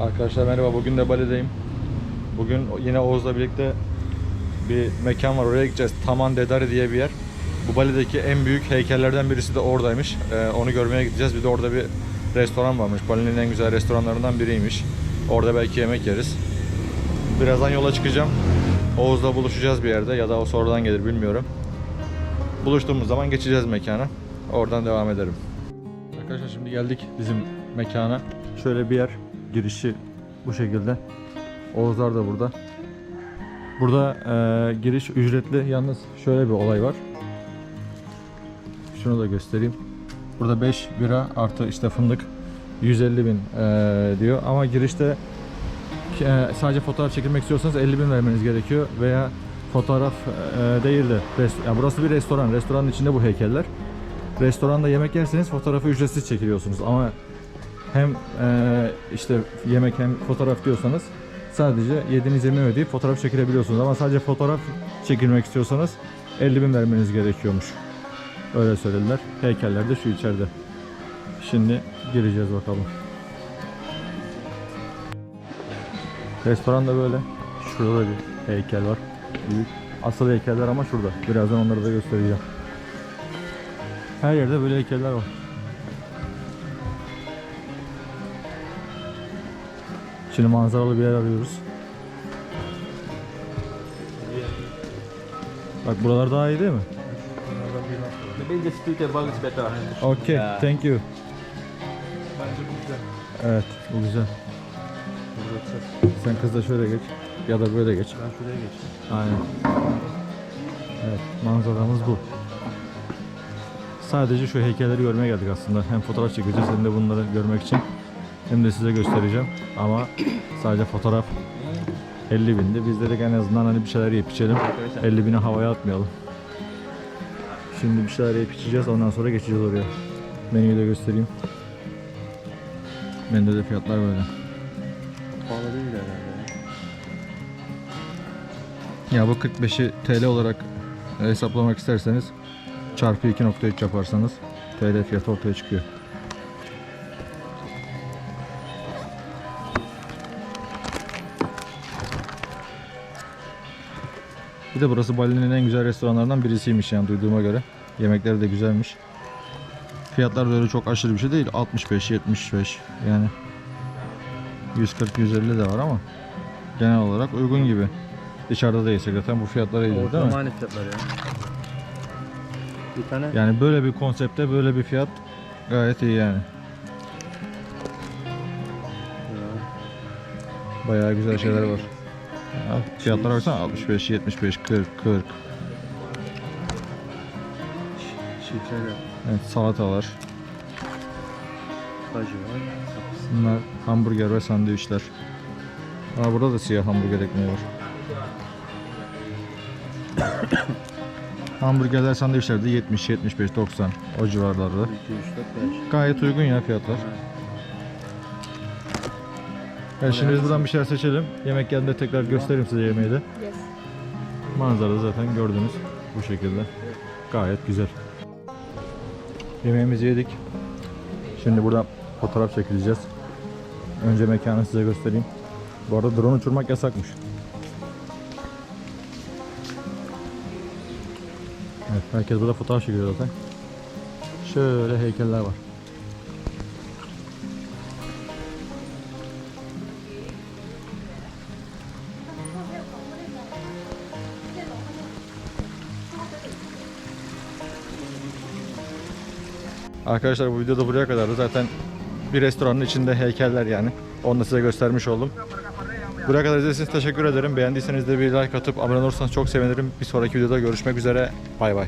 Arkadaşlar merhaba. Bugün de Bali'deyim. Bugün yine Oğuz'la birlikte bir mekan var. Oraya gideceğiz. Taman Dedari diye bir yer. Bu Bali'deki en büyük heykellerden birisi de oradaymış. Ee, onu görmeye gideceğiz. Bir de orada bir restoran varmış. Bali'nin en güzel restoranlarından biriymiş. Orada belki yemek yeriz. Birazdan yola çıkacağım. Oğuz'la buluşacağız bir yerde ya da o sonradan gelir bilmiyorum. Buluştuğumuz zaman geçeceğiz mekana. Oradan devam ederim. Arkadaşlar şimdi geldik bizim mekana. Şöyle bir yer. Girişi bu şekilde. Oğuzlar da burada. Burada e, giriş ücretli. Yalnız şöyle bir olay var. Şunu da göstereyim. Burada 5 bira artı işte fındık 150 bin e, diyor. Ama girişte e, sadece fotoğraf çekilmek istiyorsanız 50 bin vermeniz gerekiyor. Veya fotoğraf e, değil de rest- yani burası bir restoran. Restoranın içinde bu heykeller. Restoranda yemek yerseniz fotoğrafı ücretsiz çekiliyorsunuz ama hem e, işte yemek hem fotoğraf diyorsanız sadece yediğiniz yemeği ödeyip fotoğraf çekilebiliyorsunuz ama sadece fotoğraf çekilmek istiyorsanız 50 bin vermeniz gerekiyormuş. Öyle söylediler. Heykeller de şu içeride. Şimdi gireceğiz bakalım. Restoran da böyle. Şurada da bir heykel var. Büyük. Asıl heykeller ama şurada. Birazdan onları da göstereceğim. Her yerde böyle heykeller var. Şimdi manzaralı bir yer arıyoruz. Bak buralar daha iyi değil mi? Maybe the above is better. Okay, Yeah. thank you. Evet, bu güzel. Sen kız da şöyle geç ya da böyle geç. Ben şuraya geçtim. Aynen. Evet, manzaramız bu. Sadece şu heykelleri görmeye geldik aslında. Hem fotoğraf çekeceğiz hem de bunları görmek için. Hem de size göstereceğim. Ama sadece fotoğraf 50 bindi. Biz dedik en azından hani bir şeyler yiyip içelim. 50 bini havaya atmayalım. Şimdi bir şeyler yiyip içeceğiz. Ondan sonra geçeceğiz oraya. Menüyü de göstereyim. Menüde de fiyatlar böyle. Pahalı değil herhalde. Ya bu 45'i TL olarak hesaplamak isterseniz çarpı 2.3 yaparsanız TL fiyatı ortaya çıkıyor. Bir de burası Bali'nin en güzel restoranlarından birisiymiş yani duyduğuma göre. Yemekleri de güzelmiş. Fiyatlar da öyle çok aşırı bir şey değil. 65, 75 yani 140, 150 de var ama genel olarak uygun gibi. Dışarıda da yesek zaten bu fiyatlara iyidir değil mi? Ortalama fiyatlar ya. Bir tane Yani böyle bir konsepte böyle bir fiyat gayet iyi yani. Bayağı güzel şeyler var. Ya, fiyatlara baksana 65, 75, 40, 40. şifreler. Evet, salatalar. Kaju var. Bunlar hamburger ve sandviçler. Aa, burada da siyah hamburger ekmeği var. Hamburgerler sandviçler de 70, 75, 90 o civarlarda. 2, 3, 4, 5. Gayet uygun ya fiyatlar. Evet, şimdi biz buradan bir şeyler seçelim. Yemek geldiğinde tekrar gösteririm size yemeği de. Yes. Manzara zaten gördünüz bu şekilde. Gayet güzel. Yemeğimizi yedik. Şimdi burada fotoğraf çekileceğiz. Önce mekanı size göstereyim. Bu arada drone uçurmak yasakmış. Evet, herkes burada fotoğraf çekiyor zaten. Şöyle heykeller var. Arkadaşlar bu videoda buraya kadardı. Zaten bir restoranın içinde heykeller yani. Onu da size göstermiş oldum. Buraya kadar izlediğiniz teşekkür ederim. Beğendiyseniz de bir like atıp abone olursanız çok sevinirim. Bir sonraki videoda görüşmek üzere. Bay bay.